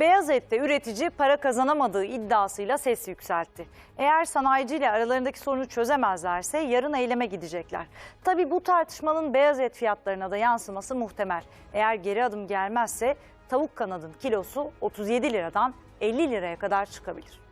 Beyaz ette üretici para kazanamadığı iddiasıyla ses yükseltti. Eğer sanayiciyle aralarındaki sorunu çözemezlerse yarın eyleme gidecekler. Tabii bu tartışmanın beyaz et fiyatlarına da yansıması muhtemel. Eğer geri adım gelmezse tavuk kanadın kilosu 37 liradan 50 liraya kadar çıkabilir.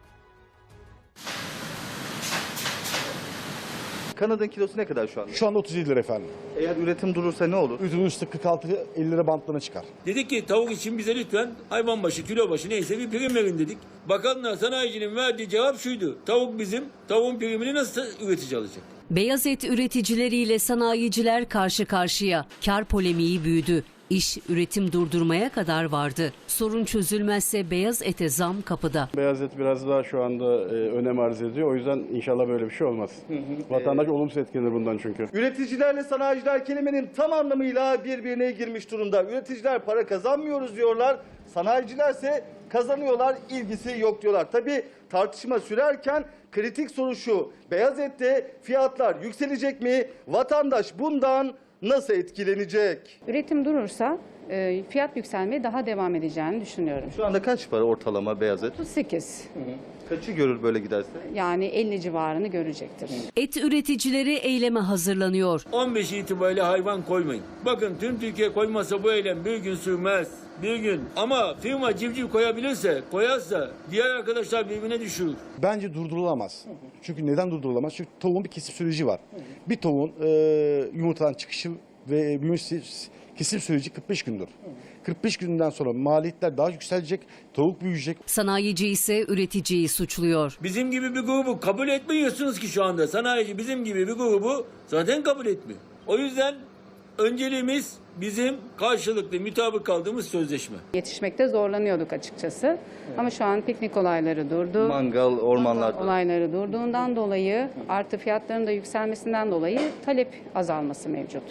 Kanadın kilosu ne kadar şu anda? Şu anda 37 lira efendim. Eğer üretim durursa ne olur? Ürün üstü 46-50 lira bantlarına çıkar. Dedik ki tavuk için bize lütfen hayvan başı, kilo başı neyse bir prim verin dedik. Bakanlar sanayicinin verdiği cevap şuydu. Tavuk bizim, tavuğun primini nasıl üretici alacak? Beyaz et üreticileriyle sanayiciler karşı karşıya. Kar polemiği büyüdü. İş üretim durdurmaya kadar vardı. Sorun çözülmezse beyaz ete zam kapıda. Beyaz et biraz daha şu anda e, önem arz ediyor. O yüzden inşallah böyle bir şey olmaz. Vatandaş olumsuz etkilenir bundan çünkü. Üreticilerle sanayiciler kelimenin tam anlamıyla birbirine girmiş durumda. Üreticiler para kazanmıyoruz diyorlar. Sanayicilerse kazanıyorlar, ilgisi yok diyorlar. Tabii tartışma sürerken kritik soru şu. Beyaz ette fiyatlar yükselecek mi? Vatandaş bundan nasıl etkilenecek? Üretim durursa e, fiyat yükselmeye daha devam edeceğini düşünüyorum. Şu anda kaç para ortalama beyaz et? 38 Kaçı görür böyle giderse? yani 50 civarını görecektir. Et üreticileri eyleme hazırlanıyor. 15 itibariyle hayvan koymayın. Bakın tüm Türkiye koymasa bu eylem bir gün sürmez. Bir gün. Ama firma civciv koyabilirse, koyarsa diğer arkadaşlar birbirine düşürür. Bence durdurulamaz. Çünkü neden durdurulamaz? Çünkü tavuğun bir kesim süreci var. Bir tavuğun e, yumurtadan çıkışı ve büyüme sü- kesim süreci 45 gündür. 45 günden sonra maliyetler daha yükselecek, tavuk büyüyecek. Sanayici ise üreticiyi suçluyor. Bizim gibi bir grubu kabul etmiyorsunuz ki şu anda. Sanayici bizim gibi bir grubu zaten kabul etmiyor. O yüzden önceliğimiz bizim karşılıklı mutabık kaldığımız sözleşme. Yetişmekte zorlanıyorduk açıkçası. Ama şu an piknik olayları durdu. Mangal, ormanlarda. Olayları durduğundan dolayı artı fiyatların da yükselmesinden dolayı talep azalması mevcut.